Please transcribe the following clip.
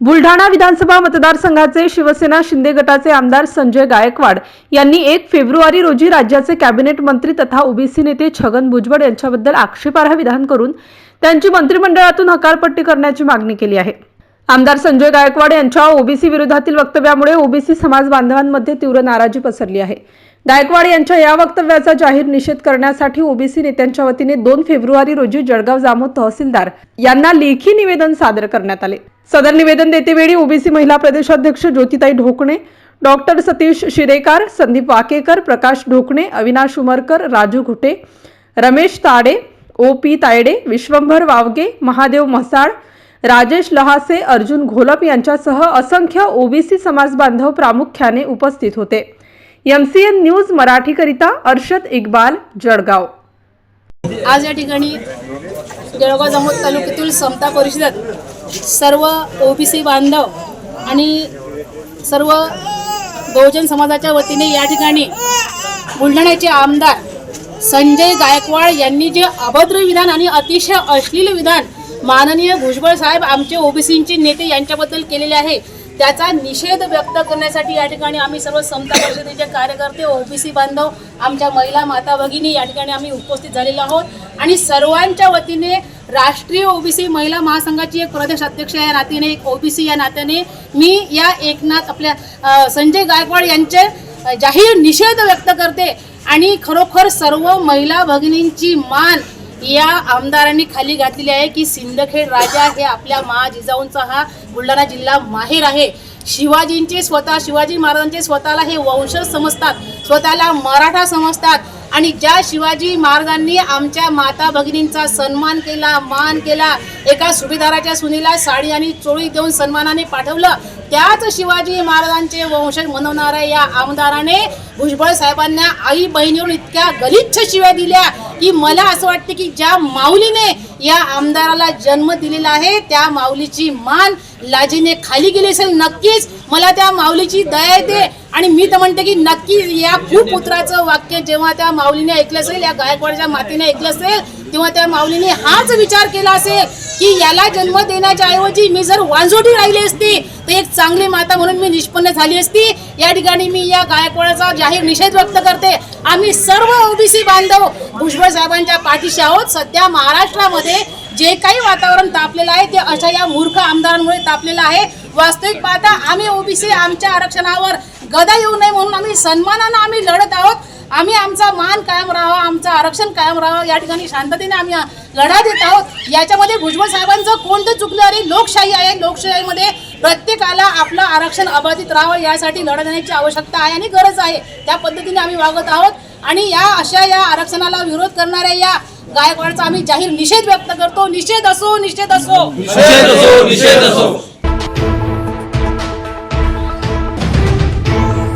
बुलढाणा विधानसभा मतदारसंघाचे शिवसेना शिंदे गटाचे आमदार संजय गायकवाड यांनी एक फेब्रुवारी रोजी राज्याचे कॅबिनेट मंत्री तथा ओबीसी नेते छगन भुजबळ यांच्याबद्दल आक्षेपार्ह विधान करून त्यांची मंत्रिमंडळातून हकारपट्टी करण्याची मागणी केली आहे. आमदार संजय गायकवाड यांच्या ओबीसी विरोधातील वक्तव्यामुळे ओबीसी समाज बांधवांमध्ये तीव्र नाराजी पसरली आहे. गायकवाड यांच्या या वक्तव्याचा जाहीर निषेध करण्यासाठी ओबीसी नेत्यांच्या वतीने दोन फेब्रुवारी रोजी जळगाव जामोद तहसीलदार यांना लेखी निवेदन सादर करण्यात आले. सदर निवेदन देतेवेळी ओबीसी महिला प्रदेशाध्यक्ष Jyotitai Dhokne doctor Satish Shirekar Sandeep Wakekar Prakash Dhokne Avinash Umarkar Raju Ghute Ramesh Tade O P Tayde Vishwambhar Wavge Mahadev Mhasal Rajesh Lahase Arjun Gholap यांच्यासह असंख्य ओबीसी समाज बांधव प्रामुख्याने उपस्थित होते. एमसीएन न्यूज मराठीकरिता अर्षद इक्बाल जळगाव. आज या ठिकाणी जळगाव जामोद तालुक्यातील समता परिषदेत सर्व ओबीसी बांधव आणि सर्व बहुजन समाजाच्या वतीने या ठिकाणी बुलढाण्याचे आमदार संजय गायकवाड यांनी जे अभद्र विधान आणि अतिशय अश्लील विधान माननीय भुजबळ साहेब आमचे ओबीसींचे नेते यांच्याबद्दल केलेले आहे त्याचा निषेध व्यक्त करण्यासाठी या ठिकाणी आम्ही सर्व समता परिषदेचे कार्यकर्ते ओबीसी बांधव आमच्या महिला माता भगिनी या ठिकाणी आम्ही उपस्थित झालेलो आहोत. आणि सर्वांच्या वतीने राष्ट्रीय ओबीसी महिला महासंघाची एक प्रदेश अध्यक्ष या नात्याने एक ओबीसी या नात्याने मी या एकनाथ आपल्या संजय गायकवाड यांचे जाहीर निषेध व्यक्त करते. आणि खरोखर सर्व महिला भगिनींची मान या आमदारांनी खाली घातलेली आहे की सिंदखेड राजा हे आपल्या महा जिजाऊंचा हा बुलढाणा जिल्हा माहेर आहे. शिवाजींचे स्वतः शिवाजी महाराजांचे स्वतःला हे वंशज समजतात स्वतःला मराठा समजतात. आणि ज्या शिवाजी महाराजांनी आमच्या माता भगिनींचा सन्मान केला मान केला एका सुभेदाराच्या सुनीला साडी आणि चोळी देऊन सन्मानाने पाठवलं त्याच शिवाजी महाराजांचे वंशज म्हणवणाऱ्या या आमदाराने भुजबळ साहेबांना आई बहिणीवर इतक्या गलिच्छ शिव्या दिल्या की मला असं वाटते की ज्या माऊलीने या आमदाराला जन्म दिलेला आहे त्या माऊलीची मान लाजीने खाली गेली असेल. नक्कीच मला त्या माऊलीची दया येते. आणि मी तर म्हणते की नक्की या पुत्राचं वाक्य जेव्हा त्या माऊलीने ऐकलं असेल या गायकवाडच्या मातीने ऐकलं असेल तेव्हा त्या माऊलीने हाच विचार केला असेल की याला जन्म देण्याच्या ऐवजी मी जर वांजोटी राहिली असती तर एक चांगली माता म्हणून मी निष्पन्न झाली असती. या ठिकाणी मी या गायकवाडाचा जाहीर निषेध व्यक्त करते. आम्ही सर्व ओबीसी बांधव भुजबळ साहेबांच्या पाठीशी आहोत. सध्या महाराष्ट्रामध्ये जे काही वातावरण तापलेलं आहे ते अशा या मूर्ख आमदारांमुळे तापलेलं आहे. वास्तविक पाहता आम्ही ओबीसी आमच्या आरक्षणावर गदा येऊ नये म्हणून आम्ही सन्मानानं आम्ही लढत आहोत. आम्ही आमचा मान कायम राहावा आमचं आरक्षण कायम राहावं या ठिकाणी शांततेने आम्ही लढा देत आहोत. याच्यामध्ये भुजबळ साहेबांचं कोणतं चुकलं अरे लोकशाही आहे लोकशाहीमध्ये प्रत्येकाला आपलं आरक्षण अबाधित राहावं यासाठी लढा देण्याची आवश्यकता आहे आणि गरज आहे. त्या पद्धतीने आम्ही वागत आहोत आणि या अशा या आरक्षणाला विरोध करणाऱ्या या गायकवाडचा आम्ही जाहीर निषेध व्यक्त करतो. निषेध असो निषेध असो. निषेध असो निषेध असो.